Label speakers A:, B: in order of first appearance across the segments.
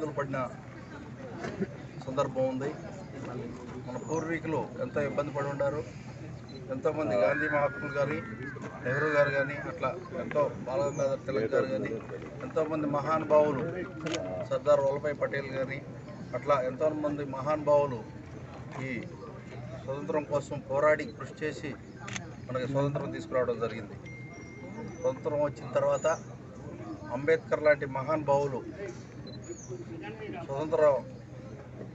A: ఇబ్బందులు పడిన సందర్భం ఉంది. మన పూర్వీకులు ఎంతో ఇబ్బంది పడి ఉండారు. ఎంతోమంది గాంధీ మహాత్ములు కానీ నెహ్రూ గారు కానీ అట్లా ఎంతో బాలగంగాధర్ తిలక్ గారు కానీ ఎంతోమంది మహానుభావులు సర్దార్ వల్లభాయ్ పటేల్ కానీ అట్లా ఎంతోమంది మహానుభావులు ఈ స్వతంత్రం కోసం పోరాడి కృషి చేసి మనకి స్వతంత్రం తీసుకురావడం జరిగింది. స్వతంత్రం వచ్చిన తర్వాత అంబేద్కర్ లాంటి మహానుభావులు స్వతంత్ర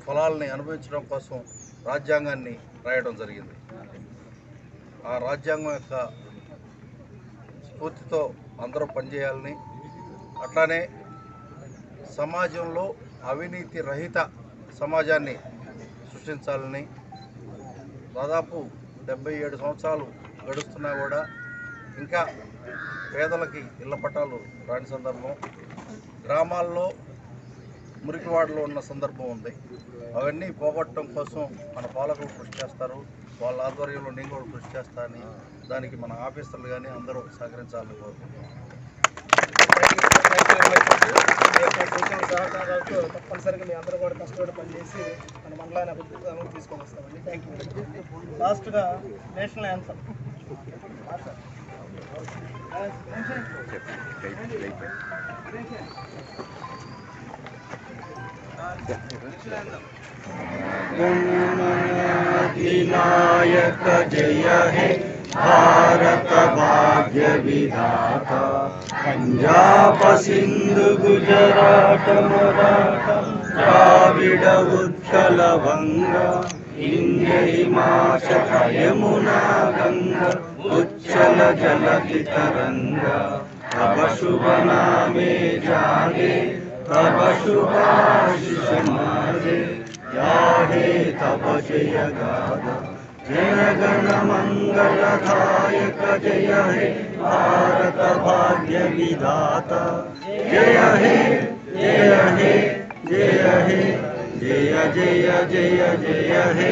A: ఫలాల్ని అనుభవించడం కోసం రాజ్యాంగాన్ని రాయడం జరిగింది. ఆ రాజ్యాంగం యొక్క స్ఫూర్తితో అందరూ పనిచేయాలని అట్లానే సమాజంలో అవినీతి రహిత సమాజాన్ని సృష్టించాలని దాదాపు డెబ్బై ఏడు సంవత్సరాలు గడుస్తున్నా కూడా ఇంకా పేదలకి ఇళ్ళ పట్టాలు రాని సందర్భం. గ్రామాల్లో మురికివాడలో ఉన్న సందర్భం ఉంది. అవన్నీ పోగొట్టడం కోసం మన పాలకులు కృషి చేస్తారు. వాళ్ళ ఆధ్వర్యంలో నేను కూడా కృషి చేస్తానని దానికి మన ఆఫీసర్లు కానీ అందరూ సహకరించాలని కోరుకుంటున్నాం.
B: సహకారాలతో తప్పనిసరిగా మీ అందరూ కూడా కష్టపడి పనిచేసి మన మండలాన్ని అభివృద్ధి అభివృద్ధి తీసుకొని వస్తామండి థ్యాంక్ యూ లాస్ట్గా నేషనల్ యాంథమ్.
C: विनायक जय हे भारत भाग्य विधाता पंजाब सिंधु गुजरात मराठा द्राविड उत्कल बंगा इंद्र हिमाचल यमुना गंगा उच्चल जलति तरंगा तब शुभ नामे जागे। तपशुभाशिषमादे याहे तपजय गाद जनगणमङ्गलधायक जय हे भारतभाग्यविधाता जय हे जय हे जय हे जय जय जय जय हे